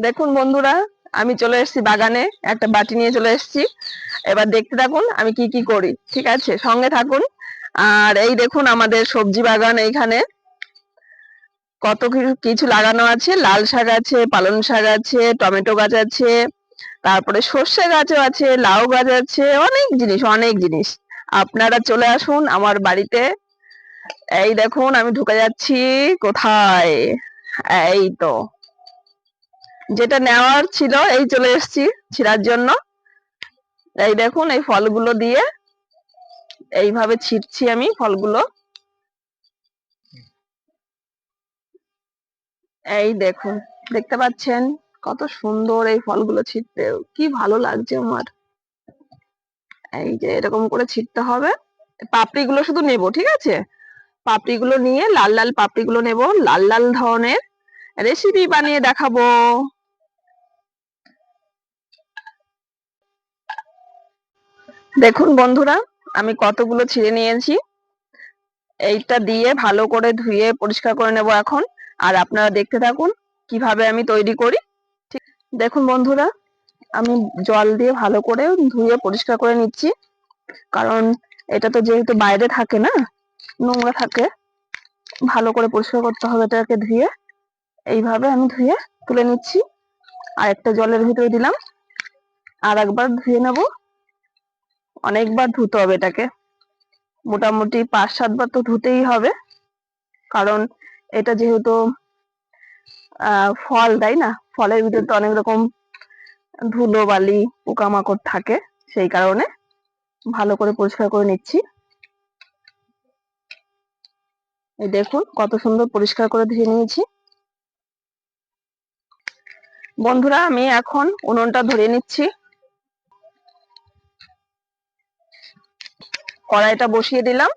দেখুন বন্ধুরা, আমি চলে এসেছি বাগানে, একটা বাটি নিয়ে চলে এসেছি। এবার দেখতে থাকুন আমি কি কি করি, ঠিক আছে? সঙ্গে থাকুন। আর এই দেখুন আমাদের সবজি বাগান এইখানে। কত কিছু- লাগানো আছে, লাল শাক আছে, পালং শাক আছে, টমেটো গাছ আছে, তারপরে সর্ষে গাছও আছে, লাউ গাছ আছে, অনেক জিনিস অনেক জিনিস। আপনারা চলে আসুন আমার বাড়িতে। এই দেখুন আমি ঢুকে যাচ্ছি কোথায়? এই তো। যেটা নেওয়ার ছিল, এই চলে এসেছি ছিঁড়ার জন্য। এই দেখুন, এই ফলগুলো দিয়ে এইভাবে ছিটছি আমি ফলগুলো। এই দেখুন, দেখতে পাচ্ছেন কত সুন্দর এই ফলগুলো ছিটতে কি ভালো লাগছে আমার। এই যে এরকম করে ছিটতে হবে। পাপড়িগুলো শুধু নেব, ঠিক আছে? পাপড়িগুলো নিয়ে, লাল লাল পাপড়িগুলো নেব। লাল লাল ধরনের রেসিপি বানিয়ে দেখাবো। দেখুন বন্ধুরা, আমি কতগুলো ছিঁড়ে নিয়েছি। এইটা দিয়ে ভালো করে ধুয়ে পরিষ্কার করে নেব এখন। আর আপনারা দেখতে থাকুন কীভাবে আমি তৈরি করি। ঠিক, দেখুন বন্ধুরা, আমি জল দিয়ে ভালো করে ধুয়ে পরিষ্কার করে নিচ্ছি। কারণ এটা তো যেহেতু বাইরে থাকে না, নোংরা থাকে, ভালো করে পরিষ্কার করতে হবে এটাকে ধুয়ে। এইভাবে আমি ধুয়ে তুলে নিচ্ছি। আর একটা জলের ভিতরে দিলাম। আর একবার ধুয়ে নেব। অনেকবার ধুতে হবে এটাকে। মোটামুটি পাঁচ, সাতবার তো ধুতেই হবে। কারণ এটা যেহেতু ফল, তাই না? ফলের ভিতরে তো অনেক রকম ধুলো, বালি, পোকামাকড় থাকে। সেই কারণে ভালো করে পরিষ্কার করে নিচ্ছি। এই দেখুন, কত সুন্দর পরিষ্কার করে ধুয়ে নিয়েছি। বন্ধুরা, আমি এখন উনুনটা ধরে নিচ্ছি। কড়াইটা বসিয়ে দিলাম।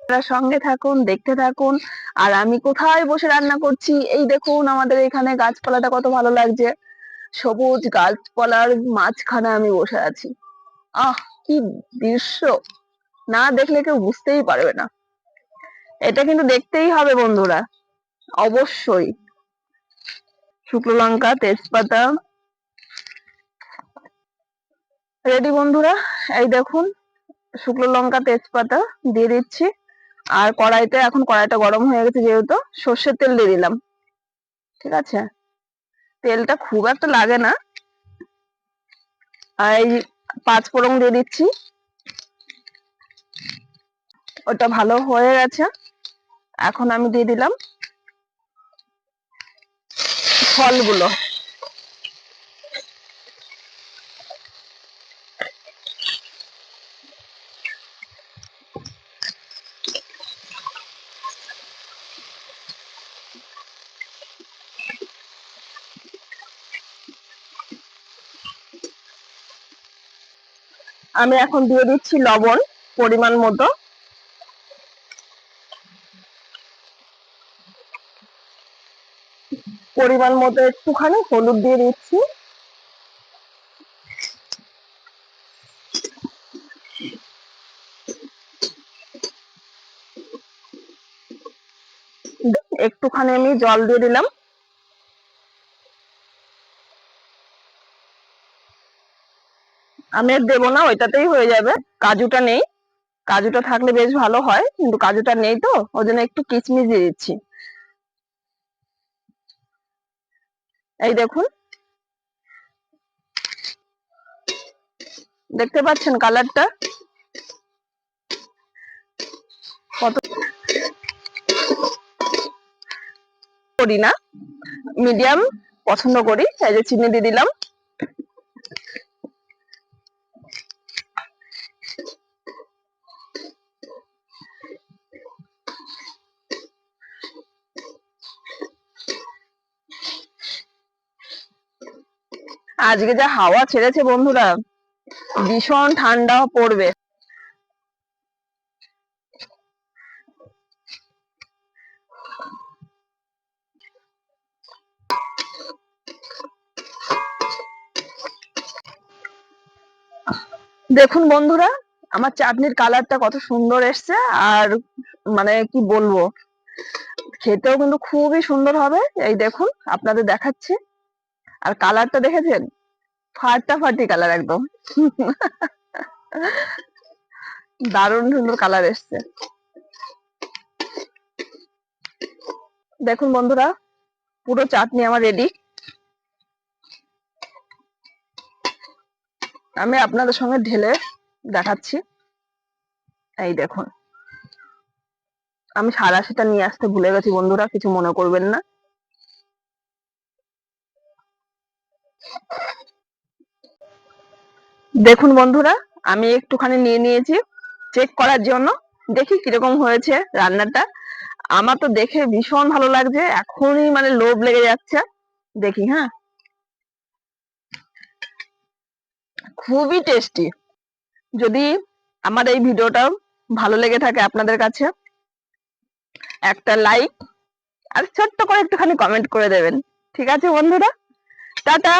আপনারা সঙ্গে থাকুন, দেখতে থাকুন। আর আমি কোথায় বসে রান্না করছি? এই দেখুন আমাদের এখানে গাছপালাটা কত ভালো লাগছে। সবুজ গাছপালার মাঝখানে আমি বসে আছি। আহ, কি দৃশ্য। না দেখলে কেউ বুঝতেই পারবে না। এটা কিন্তু দেখতেই হবে বন্ধুরা। অবশ্যই। শুকনো লঙ্কা, তেজপাতা। রেডি বন্ধুরা? এই দেখুন। শুকনো লঙ্কা, তেজপাতা দিয়ে দিচ্ছি। আর কড়াইতে, এখন কড়াইটা গরম হয়ে গেছে যেহেতু, সর্ষের তেল দিয়ে দিলাম। ঠিক আছে? তেলটা খুব একটা লাগে না। আর এই পাঁচ ফোড়ন দিয়ে দিচ্ছি। ওটা ভালো হয়ে গেছে। এখন আমি দিয়ে দিলাম ফলগুলো। আমি এখন দিয়ে দিচ্ছি লবণ, পরিমাণ মতো। পরিমাণ মতো একটুখানি হলুদ দিয়ে দিচ্ছি। একটুখানি আমি জল দিয়ে দিলাম। আমি আর দেবো না, ওইটাতেই হয়ে যাবে। কাজুটা নেই। কাজুটা থাকলে বেশ ভালো হয়, কিন্তু কাজুটা নেই তো, ওই জন্য একটু কিচমিচ দিয়ে দিচ্ছি। এই দেখুন। দেখতে পাচ্ছেন কালারটা? কত করি না, মিডিয়াম পছন্দ করি, এই যে চিনি দিয়ে দিলাম। আজকে যা হাওয়া ছেড়েছে বন্ধুরা, ভীষণ ঠান্ডা পড়বে। দেখুন বন্ধুরা, আমার চাটনির কালারটা কত সুন্দর এসছে, আর মানে কি বলব, খেতেও কিন্তু খুবই সুন্দর হবে। এই দেখুন, আপনাদের দেখাচ্ছি। আর কালারটা দেখেছেন? ফাটা ফাটাফাটি কালার একদম। দারুণ সুন্দর কালার এসছে। দেখুন বন্ধুরা, পুরো চাটনি আমার রেডি আমি আপনাদের সঙ্গে ঢেলে দেখাচ্ছি। এই দেখুন। আমি সারা সেটা নিয়ে আসতে ভুলে গেছি বন্ধুরা, কিছু মনে করবেন না। দেখুন বন্ধুরা, আমি একটুখানি নিয়ে নিয়েছি চেক করার জন্য। দেখি কীরকম হয়েছে রান্নাটা। আমার তো দেখে ভীষণ ভালো লাগছে, এখনই মানে লোভ লেগে যাচ্ছে। দেখি হ্যাঁ। খুবই টেস্টি যদি আমার এই ভিডিওটা ভালো লেগে থাকে আপনাদের কাছে, একটা লাইক আর ছোট্ট করে একটুখানি কমেন্ট করে দেবেন। ঠিক আছে বন্ধুরা? টাটা।